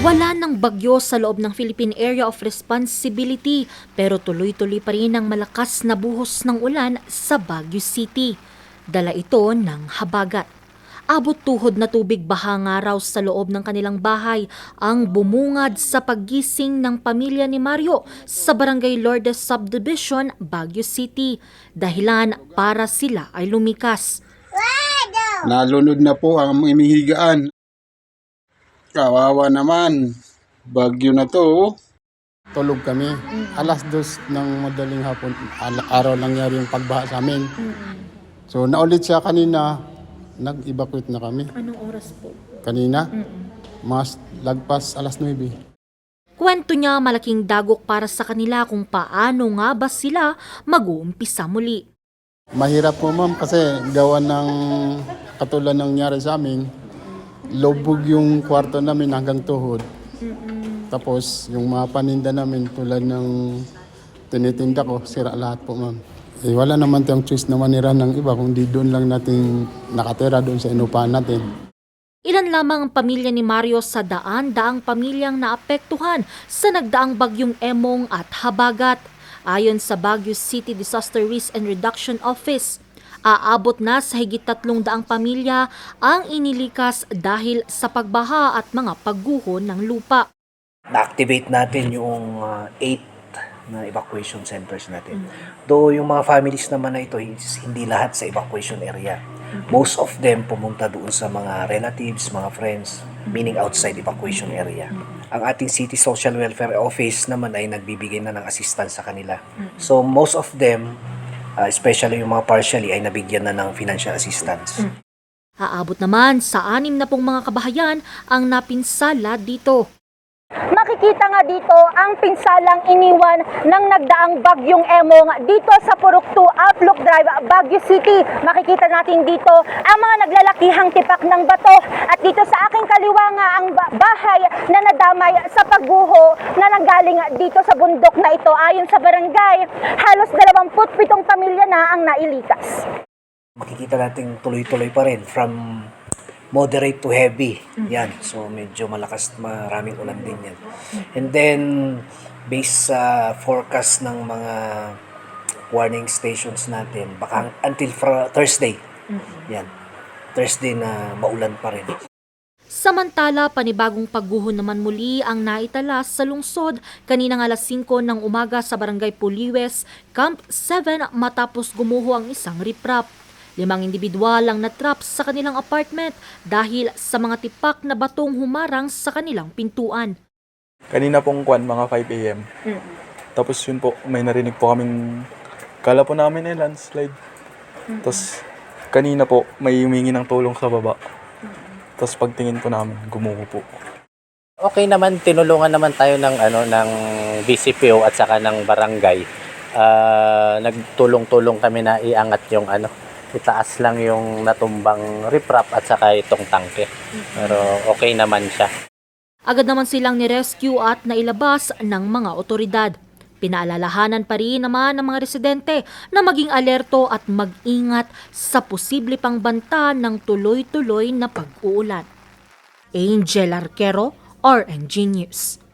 Wala ng bagyo sa loob ng Philippine Area of Responsibility pero tuloy-tuloy pa rin ang malakas na buhos ng ulan sa Baguio City. Dala ito ng habagat. Abot tuhod na tubig baha nga raw sa loob ng kanilang bahay ang bumungad sa paggising ng pamilya ni Mario sa Barangay Lourdes Subdivision, Baguio City. Dahilan para sila ay lumikas. Nalunod na po ang imihigaan. Kawawa naman. Bagyo na to. oh. Tulog kami. Alas dos ng madaling hapon, araw nangyari yung pagbaha sa amin. So naulit siya kanina, nag-evacuate na kami. Anong oras po? Kanina, mas lagpas alas 9. Kwento niya malaking dagok para sa kanila kung paano nga ba sila mag-uumpisa muli. Mahirap po ma'am kasi gawa ng katulad ng nangyari sa amin, lubog yung kwarto namin hanggang tuhod. Tapos yung mga paninda namin tulad ng tinitinda ko, sira lahat po ma'am. Eh, wala naman tayong choice na manira ng iba kundi doon lang natin nakatira doon sa inupahan natin. Ilan lamang ang pamilya ni Mario sa daan-daang pamilyang naapektuhan sa nagdaang bagyong Emong at Habagat. Ayon sa Baguio City Disaster Risk and Reduction Office, aabot na sa higit tatlong daang pamilya ang inilikas dahil sa pagbaha at mga pagguho ng lupa. na-activate natin yung 8 na evacuation centers natin. Though yung mga families naman na ito, hindi lahat sa evacuation area. Most of them pumunta doon sa mga relatives, mga friends, meaning outside evacuation area. Ang ating City Social Welfare Office naman ay nagbibigay na ng assistance sa kanila. So most of them, uh, especially yung mga partially, ay nabigyan na ng financial assistance. Aabot naman sa anim na pong mga kabahayan ang napinsala dito. Makikita nga dito ang pinsalang iniwan ng nagdaang bagyong Emong dito sa Purok 2 Outlook Drive, Baguio City. Makikita natin dito ang mga naglalakihang tipak ng bato at dito sa aking kaliwa nga ang ba- bahay na nadamay sa pagguho na nanggaling dito sa bundok na ito. Ayon sa barangay, halos 27 pamilya na ang nailikas. makikita natin tuloy-tuloy pa rin from moderate to heavy. Yan. So, medyo malakas, maraming ulan din yan. And then, based sa forecast ng mga warning stations natin, baka until fr- Thursday. Yan. Thursday na maulan pa rin. Samantala, panibagong pagguho naman muli ang naitala sa lungsod kaninang alas 5 ng umaga sa Barangay Puliwes, Camp 7 matapos gumuho ang isang riprap. Limang individual ang natrap sa kanilang apartment dahil sa mga tipak na batong humarang sa kanilang pintuan. Kanina pong kwan, mga 5 a.m. Tapos yun po, may narinig po kaming, kala po namin eh, landslide. Tapos kanina po, may humingi ng tulong sa baba. Tapos pagtingin po namin, gumuho po. Okay naman, tinulungan naman tayo ng ano ng BCPO at saka ng barangay. Ah, nagtulong-tulong kami na iangat yung ano, itaas lang yung natumbang riprap at saka itong tangke. Pero okay naman siya. Agad naman silang nirescue at nailabas ng mga otoridad. Pinaalalahanan pa rin naman ng mga residente na maging alerto at mag-ingat sa posible pang banta ng tuloy-tuloy na pag-uulan. Angel Arquero, RNG News.